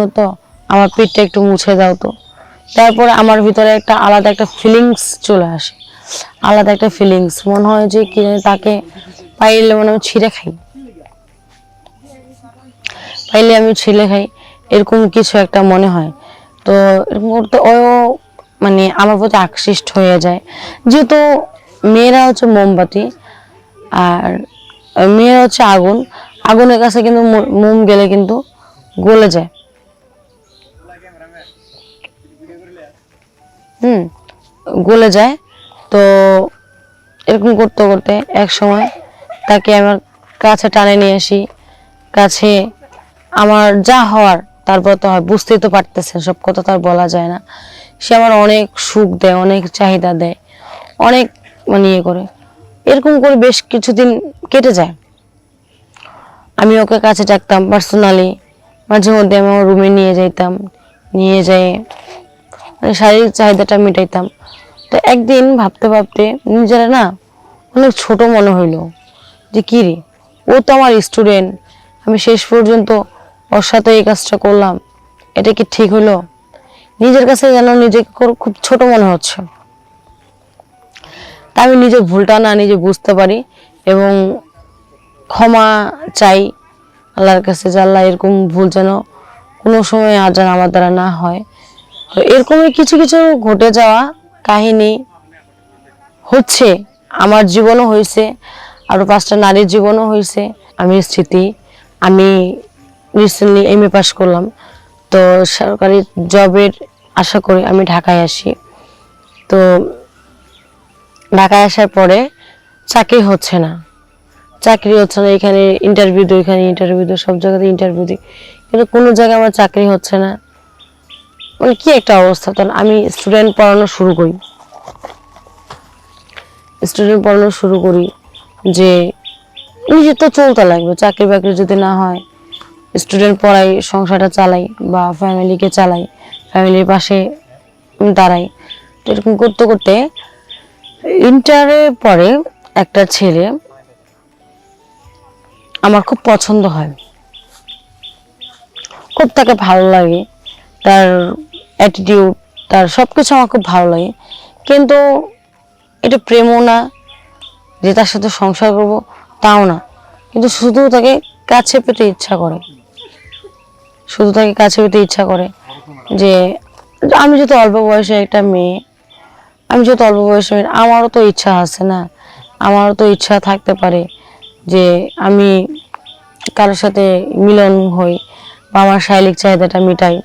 শোনো তো আমার পিঠটা একটু মুছে দাও তো। তারপরে আমার ভিতরে একটা আলাদা একটা ফিলিংস চলে আসে। আলাদা একটা ফিলিংস মনে হয় যে কি তাকে পাইলে মনে আমি ছিঁড়ে খাই। পাইলে আমি ছিঁড়ে খাই। এরকম কিছু একটা মনে হয়। তো এরকম করতে ও মানে আমার প্রতি আকৃষ্ট হয়ে যায়। যেহেতু মেয়েরা হচ্ছে মোমবাতি আর মেয়েরা হচ্ছে আগুন। আগুনের কাছে কিন্তু মোম গেলে কিন্তু গলে যায়। হুম, গলে যায়। তো এরকম করতে করতে এক সময় তাকে আমার কাছে টানে নিয়ে আসি। কাছে আমার যা হওয়ার, তারপর তো হয়, বুঝতেই তো পারতেছেন, সব কথা তো আর বলা যায় না। সে আমার অনেক সুখ দেয়, অনেক চাহিদা দেয়, অনেক মানে ইয়ে করে। এরকম করে বেশ কিছুদিন কেটে যায়। আমি ওকে কাছে ডাকতাম পার্সোনালি মাঝে মধ্যে আমি আমার রুমে নিয়ে যাইতাম। নিয়ে যাই শারীরিক চাহিদাটা মেটাইতাম। তো একদিন ভাবতে ভাবতে নিজেরা না অনেক ছোট মনে হইল যে, কী রে? ও তো আমার স্টুডেন্ট আমি শেষ পর্যন্ত ওর সাথে এই কাজটা করলাম, এটা কি ঠিক হলো নিজের কাছে যেন নিজেকে খুব ছোট মনে হচ্ছে। তা আমি নিজের ভুলটা না নিজে বুঝতে পারি এবং ক্ষমা চাই আল্লাহর কাছে যে, আল্লাহ, এরকম ভুল যেন কোনো সময় যেন আমার দ্বারা না হয়। এরকমই কিছু কিছু ঘটে যাওয়া কাহিনী হচ্ছে, আমার জীবনও হয়েছে আরও পাঁচটা নারীর জীবনও হয়েছে, আমি স্মৃতি, আমি রিসেন্টলি এম এ পাস করলাম। তো সরকারি জবের আশা করি আমি ঢাকায় আসি। তো ঢাকায় আসার পরে চাকরি হচ্ছে না। চাকরি হচ্ছে না, এখানে ইন্টারভিউ দিই, এখানে ইন্টারভিউ দিই, সব জায়গাতে ইন্টারভিউ দিই। কিন্তু কোনো জায়গায় আমার চাকরি হচ্ছে না। মানে কি একটা অবস্থা? তখন আমি স্টুডেন্ট পড়ানো শুরু করি। স্টুডেন্ট পড়ানো শুরু করি যে নিজের তো চলতে লাগবে। চাকরি বাকরি যদি না হয় স্টুডেন্ট পড়াই, সংসারটা চালাই বা ফ্যামিলিকে চালাই ফ্যামিলির পাশে দাঁড়াই। তো এরকম করতে করতে ইন্টারে পরে একটা ছেলে আমার খুব পছন্দ হয়। খুব তাকে ভালো লাগে। তার অ্যাটিটিউড তার সব কিছু আমার খুব ভালো লাগে। কিন্তু এটা প্রেমও না যে তার সাথে সংসার করব তাও না। কিন্তু শুধু তাকে কাছে পেতে ইচ্ছা করে। শুধু তাকে কাছে পেতে ইচ্ছা করে যে আমি যত অল্প বয়সে একটা মেয়ে আমি যত অল্প বয়সে মেয়ে, আমারও তো ইচ্ছা আছে না। আমারও তো ইচ্ছা থাকতে পারে যে আমি কারোর সাথে মিলন হই বা আমার শারীরিক চাহিদাটা মিটাই।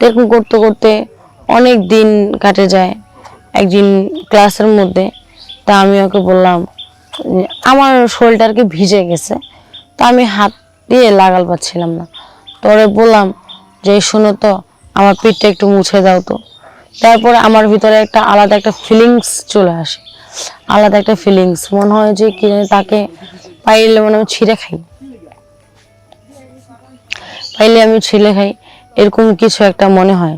এরকম করতে করতে অনেক দিন কাটে যায় একদিন ক্লাসের মধ্যে। তা আমি ওকে বললাম, আমার শরীরটা আর কি ভিজে গেছে। তা আমি হাত দিয়ে লাগাল পাচ্ছিলাম না। ওরে বললাম, যে শোনো তো, আমার পিঠটা একটু মুছে দাও তো। তারপরে আমার ভিতরে একটা আলাদা একটা ফিলিংস চলে আসে। আলাদা একটা ফিলিংস মনে হয় যে কি তাকে পাইলে মনে আমি ছিঁড়ে খাই। পাইলে আমি ছিঁড়ে খাই। এরকম কিছু একটা মনে হয়।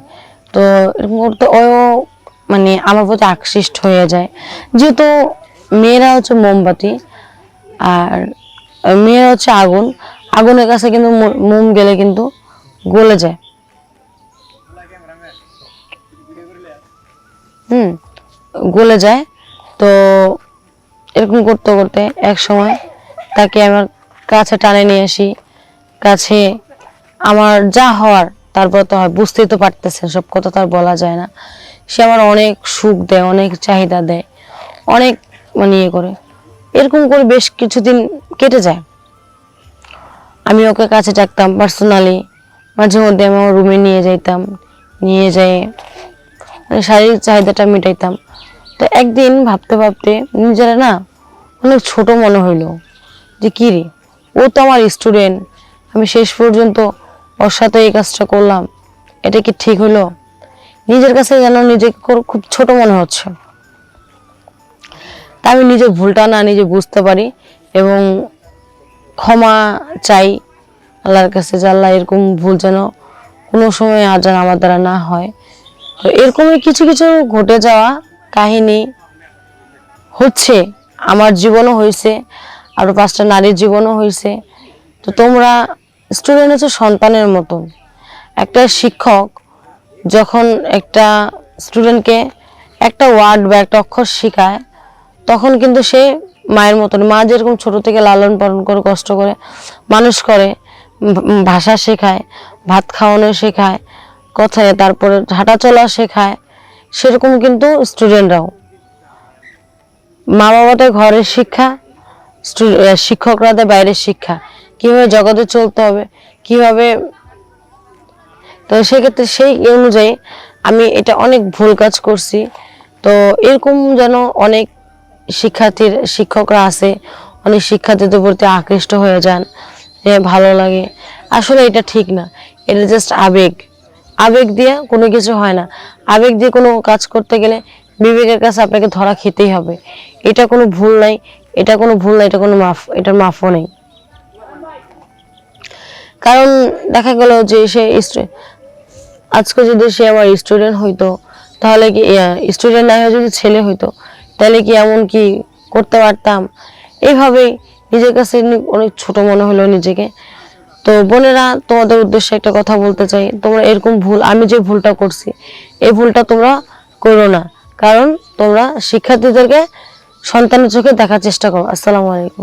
তো এরকম করতে ও মানে আমার প্রতি আকৃষ্ট হয়ে যায়। যেহেতু মেয়েরা হচ্ছে মোমবাতি আর মেয়েরা হচ্ছে আগুন। আগুনের কাছে কিন্তু মোম গেলে কিন্তু গলে যায়। হুম, গলে যায়। তো এরকম করতে করতে এক সময় তাকে আমার কাছে টানে নিয়ে আসি। কাছে আমার যা হওয়ার তারপর তো হয় বুঝতেই তো পারতেছেন, সব কথা তো আর বলা যায় না। সে আমার অনেক সুখ দেয়, অনেক চাহিদা দেয়, অনেক মানে ইয়ে করে। এরকম করে বেশ কিছুদিন কেটে যায়। আমি ওকে কাছে ডাকতাম পার্সোনালি মাঝে মধ্যে আমি আমার রুমে নিয়ে যাইতাম, নিয়ে যাই মানে শারীরিক চাহিদাটা মেটাইতাম। তো একদিন ভাবতে ভাবতে নিজেরা না অনেক ছোট মনে হইল, যে কী রে, ও তো আমার স্টুডেন্ট আমি শেষ পর্যন্ত ওর সাথে এই কাজটা করলাম। এটা কি ঠিক হলো? নিজের কাছে যেন নিজেকে খুব ছোট মনে হচ্ছে। তা আমি নিজের ভুলটা না নিজে বুঝতে পারি এবং ক্ষমা চাই আল্লাহর কাছে যে আল্লাহ এরকম ভুল যেন কোনো সময় আর যেন আমার দ্বারা না হয়। তো এরকমই কিছু কিছু ঘটে যাওয়া কাহিনী হচ্ছে, আমার জীবনও হয়েছে আরও পাঁচটা নারীর জীবনও হয়েছে। তো তোমরা স্টুডেন্ট হচ্ছে সন্তানের মতন একটা শিক্ষক যখন একটা স্টুডেন্টকে একটা ওয়ার্ড বা একটা অক্ষর শেখায়, তখন কিন্তু সে মায়ের মতন মা যেরকম ছোট থেকে লালন পালন করে, কষ্ট করে, মানুষ করে ভাষা শেখায়, ভাত খাওয়ানো শেখায় কথায় তারপরে হাঁটা চলা শেখায়, সেরকম কিন্তু স্টুডেন্টরাও মা বাবাটা ঘরের শিক্ষা শিক্ষকরা দেয় বাইরের শিক্ষা। কীভাবে জগতে চলতে হবে, কীভাবে, তো সেক্ষেত্রে সেই অনুযায়ী আমি এটা অনেক ভুল কাজ করছি। তো এরকম যেন অনেক শিক্ষার্থীর, শিক্ষকরা আছে, অনেক শিক্ষার্থীদের প্রতি আকৃষ্ট হয়ে যান ভালো লাগে। আসলে এটা ঠিক না, এটা জাস্ট আবেগ। আবেগ দিয়ে কোনো কিছু হয় না। আবেগ দিয়ে কোনো কাজ করতে গেলে বিবেকের কাছে আপনাকে ধরা খেতেই হবে। এটা কোনো ভুল নাই, এটা কোনো ভুল নাই, এটা কোনো মাফ, এটার মাফও নেই। কারণ দেখা গেল যে সে আজকে যদি সে আমার স্টুডেন্ট হইতো, তাহলে কি স্টুডেন্ট না হয়ে যদি ছেলে হইতো, তাহলে কি এমন কি করতে পারতাম? এইভাবেই নিজের কাছে অনেক ছোট মনে হলো নিজেকে। তো বোনেরা, তোমাদের উদ্দেশ্যে একটা কথা বলতে চাই। তোমরা এরকম ভুল, আমি যে ভুলটা করছি, এই ভুলটা তোমরা করো না। কারণ তোমরা শিক্ষার্থীদেরকে সন্তানের চোখে দেখার চেষ্টা করো। আসসালামু আলাইকুম।